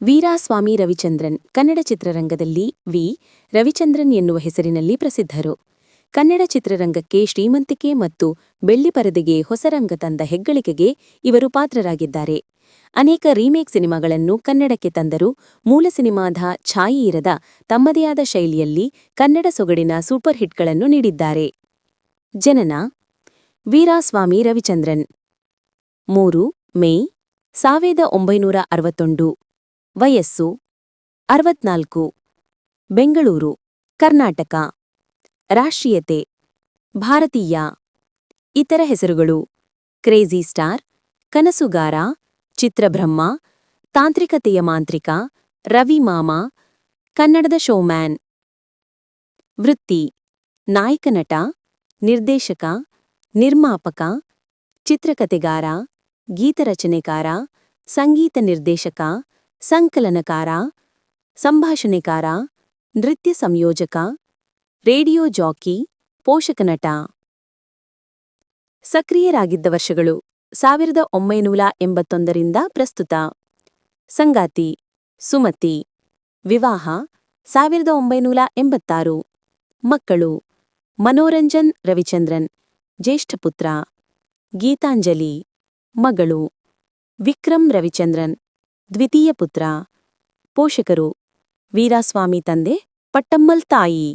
ವೀರಾಸ್ವಾಮಿ ರವಿಚಂದ್ರನ್, ಕನ್ನಡ ಚಿತ್ರರಂಗದಲ್ಲಿ ವಿ. ರವಿಚಂದ್ರನ್ ಎನ್ನುವ ಹೆಸರಿನಲ್ಲಿ ಪ್ರಸಿದ್ಧರು. ಕನ್ನಡ ಚಿತ್ರರಂಗಕ್ಕೆ ಶ್ರೀಮಂತಿಕೆ ಮತ್ತು ಬೆಳ್ಳಿ ಪರದೆಗೆ ಹೊಸ ರಂಗ ತಂದ ಹೆಗ್ಗಳಿಕೆಗೆ ಇವರು ಪಾತ್ರರಾಗಿದ್ದಾರೆ. ಅನೇಕ ರೀಮೇಕ್ ಸಿನಿಮಾಗಳನ್ನು ಕನ್ನಡಕ್ಕೆ ತಂದರು ಮೂಲ ಸಿನಿಮಾದ ಛಾಯಿ ಇರದ ತಮ್ಮದೇ ಆದ ಶೈಲಿಯಲ್ಲಿ ಕನ್ನಡ ಸೊಗಡಿನ ಸೂಪರ್ ಹಿಟ್ಗಳನ್ನು ನೀಡಿದ್ದಾರೆ. ಜನನ ವೀರಾಸ್ವಾಮಿ ರವಿಚಂದ್ರನ್. ಮೂರು ಮೇ ಸಾವಿರದ ಒಂಬೈನೂರ ಅರವತ್ತೊಂದು. ವಯಸ್ಸು ಅರವತ್ನಾಲ್ಕು. ಬೆಂಗಳೂರು, ಕರ್ನಾಟಕ. ರಾಷ್ಟ್ರೀಯತೆ, ಭಾರತೀಯ. ಇತರ ಹೆಸರುಗಳು ಕ್ರೇಜಿ ಸ್ಟಾರ್, ಕನಸುಗಾರ, ಚಿತ್ರಬ್ರಹ್ಮ, ತಾಂತ್ರಿಕತೆಯ ಮಾಂತ್ರಿಕ, ರವಿ ಮಾಮ, ಕನ್ನಡದ ಶೋಮ್ಯಾನ್. ವೃತ್ತಿ, ನಾಯಕ ನಟ, ನಿರ್ದೇಶಕ, ನಿರ್ಮಾಪಕ ಚಿತ್ರಕಥೆಗಾರ ಗೀತರಚನೆಕಾರ ಸಂಗೀತ ನಿರ್ದೇಶಕ ಸಂಕಲನಕಾರ, ಸಂಭಾಷಣೆಕಾರ, ನೃತ್ಯ ಸಂಯೋಜಕ, ರೇಡಿಯೋ ಜಾಕಿ, ಪೋಷಕ ನಟ. ಸಕ್ರಿಯರಾಗಿದ್ದ ವರ್ಷಗಳು ಸಾವಿರದ ಒಂಬೈನೂರ ಎಂಬತ್ತೊಂದರಿಂದ ಪ್ರಸ್ತುತ. ಸಂಗಾತಿ, ಸುಮತಿ. ವಿವಾಹ, ಸಾವಿರದ ಒಂಬೈನೂರ ಎಂಬತ್ತಾರು. ಮಕ್ಕಳು, ಮನೋರಂಜನ್, ರವಿಚಂದ್ರನ್. ಜ್ಯೇಷ್ಠಪುತ್ರ ಗೀತಾಂಜಲಿ. ಮಗಳು, ವಿಕ್ರಮ್ ರವಿಚಂದ್ರನ್. ದ್ವಿತೀಯ ಪುತ್ರ ಪೋಷಕರು ವೀರಾಸ್ವಾಮಿ ತಂದೆ ಪಟ್ಟಮ್ಮಲ್ ತಾಯಿ.